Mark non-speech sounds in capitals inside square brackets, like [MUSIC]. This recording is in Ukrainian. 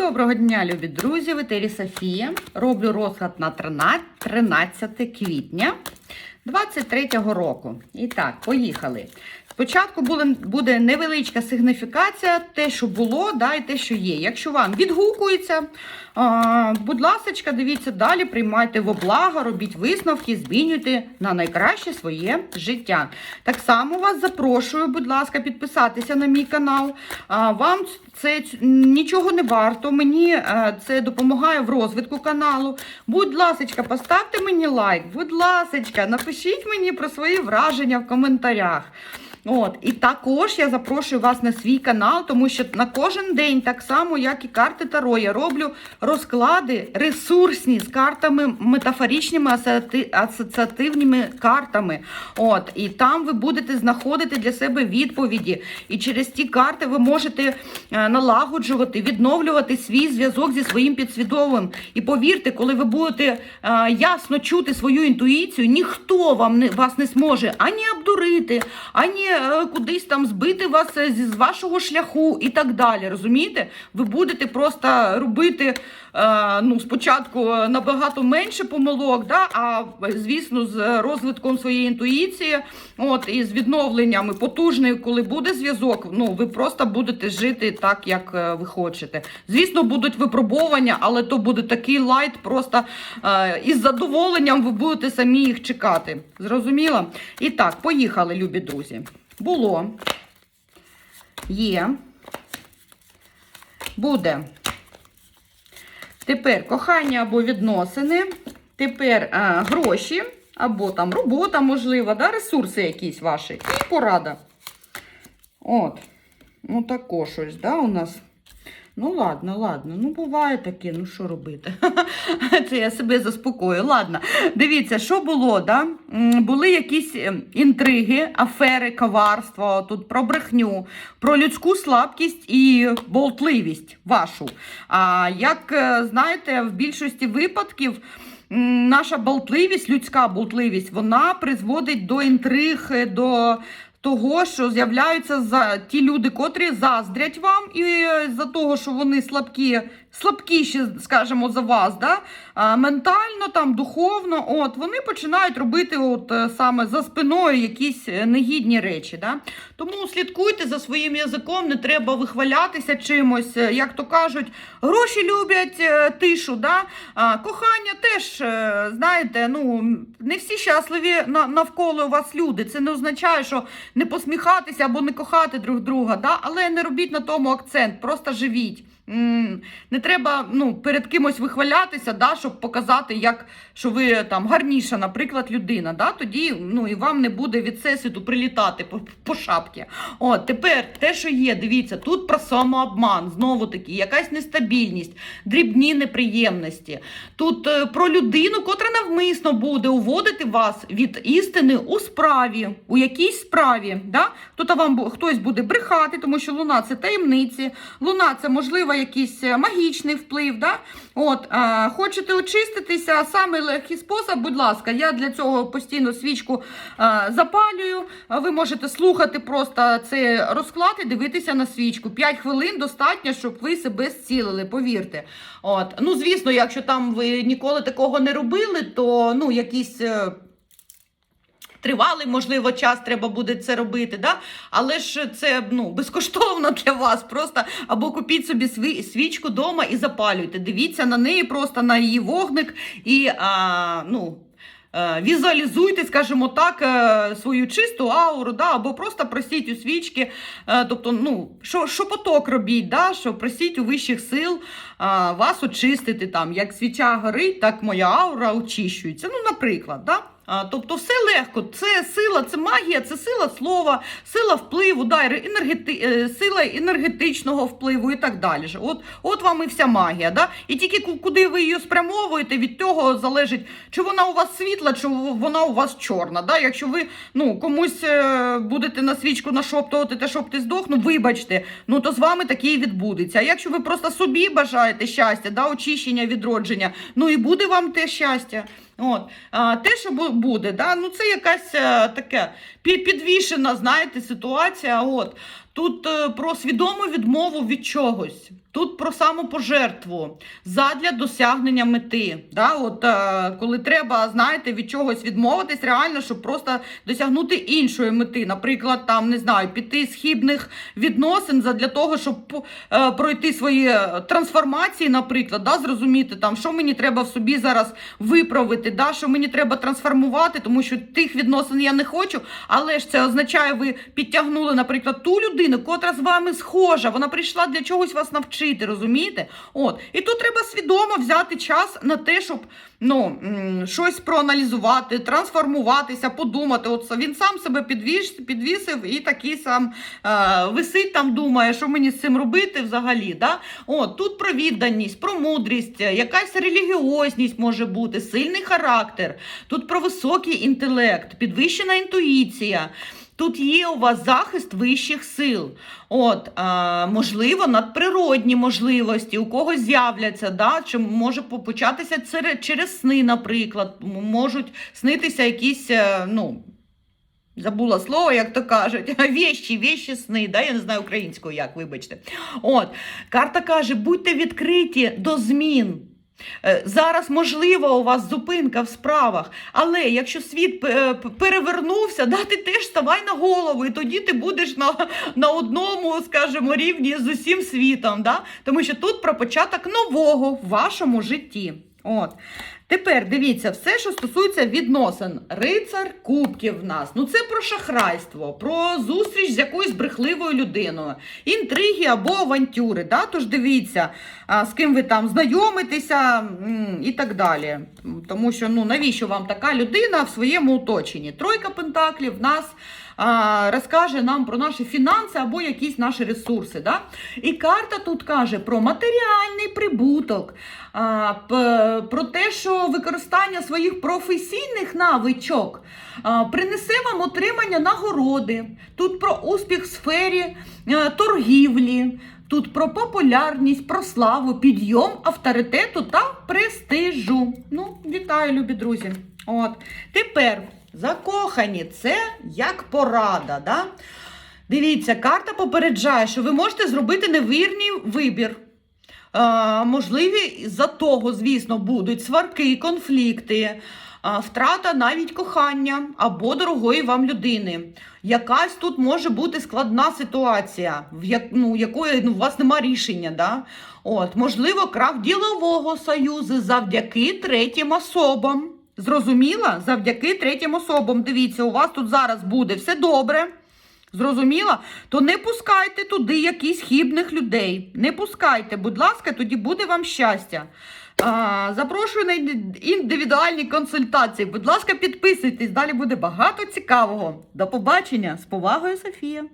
Доброго дня, любі друзі! В етері Софія. Роблю розклад на 13 13 квітня 23-го року. І так, поїхали. Спочатку буде, невеличка сигніфікація, те, що було, да, і те, що є. Якщо вам відгукується, будь ласка, дивіться далі, приймайте в облаго, робіть висновки, змінюйте на найкраще своє життя. Так само вас запрошую, будь ласка, підписатися на мій канал. Вам це нічого не варто. Мені е, це допомагає в розвитку каналу. Будь ласка, поставте мені лайк, будь ласка, напишіть мені про свої враження в коментарях. От, І також я запрошую вас на свій канал, тому що на кожен день, так само, як і карти Таро, я роблю розклади ресурсні з картами, метафоричними асоці- асоціативними картами. От, І там ви будете знаходити для себе відповіді. І через ті карти ви можете е, налагоджувати, відновлювати свій зв'язок зі своїм підсвідомим. І повірте, коли ви будете е, ясно чути свою інтуїцію, ніхто вам не, вас не зможе ані обдурити, ані кудись там збити вас е, з вашого шляху і так далі. Розумієте? Ви будете просто робити е, ну, спочатку набагато менше помилок, да? а звісно, з розвитком своєї інтуїції, от, і з відновленнями потужною, коли буде зв'язок, ну, ви просто будете жити так, як е, ви хочете. Звісно, будуть випробування, але то буде такий лайт, просто е, із задоволенням ви будете самі їх чекати. Зрозуміло? І так, поїхали, любі друзі. Було, є, буде. Тепер кохання або відносини, тепер а, гроші, або там робота, можливо, да, ресурси якісь ваші. І порада. От. Ну, також щось, да, у нас. Ну, ладно, ладно. Ну, буває таке, ну що робити? [LAUGHS] Це я себе заспокою. Ладно, дивіться, що було, да? Були якісь ем, інтриги, афери, коварство, тут про брехню, про людську слабкість і болтливість вашу. А як е, знаєте, в більшості випадків. Наша болтливість, людська болтливість, вона призводить до інтриг, е, до того, що з'являються за ті люди, котрі заздрять вам, і е, за того, що вони слабкі, слабкіші, скажімо, за вас, да? ментально, там, духовно, от, вони починають робити от, е, саме за спиною якісь е, негідні речі. Да? Тому слідкуйте за своїм язиком, не треба вихвалятися чимось. Е, Як то кажуть, гроші люблять тишу. Да? А, кохання теж, знаєте, ну, не всі щасливі на- навколо вас люди. Це не означає, що не посміхатися або не кохати друг друга, да? але не робіть на тому акцент, просто живіть. Не треба ну, перед кимось вихвалятися, да, щоб показати, як, що ви там гарніша, наприклад, людина. Да? Тоді ну, і вам не буде від всесвіту прилітати по, по шапці. От, тепер те, що є, дивіться, тут про самообман, знову таки, якась нестабільність, дрібні неприємності. Тут е, про людину, котра навмисно буде уводити вас від істини у справі, у якійсь справі. Да? Тут вам хтось буде брехати, тому що луна це таємниці, луна це можливо якийсь е, магічний вплив. Да? От, е, хочете очиститися, саме легкий спосіб, будь ласка, я для цього постійно свічку е, запалюю. Ви можете слухати просто цей розклад і дивитися на свічку. 5 хвилин достатньо, щоб ви себе зцілили, повірте. От. Ну, звісно, якщо там ви ніколи такого не робили, то ну, якісь. Тривалий, можливо, час треба буде це робити, да? але ж це ну, безкоштовно [LAUGHS] для вас. Просто або купіть собі свічку вдома і запалюйте. Дивіться на неї, просто на її вогник і а, ну, е, візуалізуйте, скажімо так, е, свою чисту ауру, да? або просто просіть у свічки, е, тобто, ну, що, шепоток робіть, да? що просіть у вищих сил а, вас очистити. Там, як свіча горить, так моя аура очищується. Ну, наприклад, да? Тобто все легко, це сила, це магія, це сила слова, сила впливу, да, енергети, е, сила енергетичного впливу і так далі. От, от вам і вся магія. Да? І тільки куди ви її спрямовуєте, від того залежить, чи вона у вас світла, чи вона у вас чорна. Да? Якщо ви ну, комусь е, будете на свічку нашоптувати те, щоб ти здох, ну вибачте, ну то з вами таке і відбудеться. А якщо ви просто собі бажаєте щастя, да, очищення, відродження, ну і буде вам те щастя. От. А, те, що бу- буде, да? ну, це якась е, таке підвішена, знаєте, ситуація. От. Тут е, про свідому відмову від чогось. Тут про самопожертву задля досягнення мети. Да? От, е, коли треба, знаєте, від чогось відмовитись, реально, щоб просто досягнути іншої мети. Наприклад, там не знаю, піти з хібних відносин задля того, щоб е, пройти свої трансформації, наприклад, да? зрозуміти, там, що мені треба в собі зараз виправити, да? що мені треба трансформувати, тому що тих відносин я не хочу. Але ж це означає, ви підтягнули, наприклад, ту людину, котра з вами схожа. Вона прийшла для чогось вас навчити, розумієте? От. І тут треба свідомо взяти час на те, щоб ну, щось проаналізувати, трансформуватися, подумати. От він сам себе підвіш, підвісив і такий сам е, висить там, думає, що мені з цим робити взагалі. Да? От, тут про відданість, про мудрість, якась релігіозність може бути, сильний характер, тут про високий інтелект, підвищена інтуїція. Тут є у вас захист вищих сил. От, а, можливо, надприродні можливості у когось з'являться, да? чи може початися через сни, наприклад. Можуть снитися якісь, е, ну, забула слово, як то кажуть, [LAUGHS] вещі, вещі сни, да? я не знаю українською як, вибачте. От, карта каже, будьте відкриті до змін. Е, Зараз можлива у вас зупинка в справах, але якщо світ е, перевернувся, да, ти теж ставай на голову, і тоді ти будеш на, на одному, скажімо, рівні з усім світом. Да? Тому що тут про початок нового в вашому житті. От. Тепер дивіться, все, що стосується відносин. Рицар кубків в нас. Ну це про шахрайство, про зустріч з якоюсь брехливою людиною, інтриги або авантюри. Да? Тож дивіться, з ким ви там знайомитеся і так далі. Тому що ну навіщо вам така людина в своєму оточенні? Тройка пентаклів в нас розкаже нам про наші фінанси або якісь наші ресурси. Да? І карта тут каже про матеріальний прибуток, про те, що використання своїх професійних навичок принесе вам отримання нагороди. Тут про успіх в сфері е, торгівлі. Тут про популярність, про славу, підйом авторитету та престижу. Ну, вітаю, любі друзі. От. Тепер закохані це як порада. Да? Дивіться, карта попереджає, що ви можете зробити невірний вибір. Е, можливі за того, звісно, будуть сварки, конфлікти, втрата навіть кохання або дорогої вам людини. Якась тут може бути складна ситуація, в як, ну, якої ну, у вас нема рішення. Да? От, можливо, крах ділового союзу завдяки третім особам. Зрозуміла? Завдяки третім особам. Дивіться, у вас тут зараз буде все добре. Зрозуміла? То не пускайте туди якісь хібних людей. Не пускайте, будь ласка, тоді буде вам щастя. А, запрошую на індивідуальні консультації. Будь ласка, підписуйтесь, далі буде багато цікавого. До побачення. З повагою, Софія.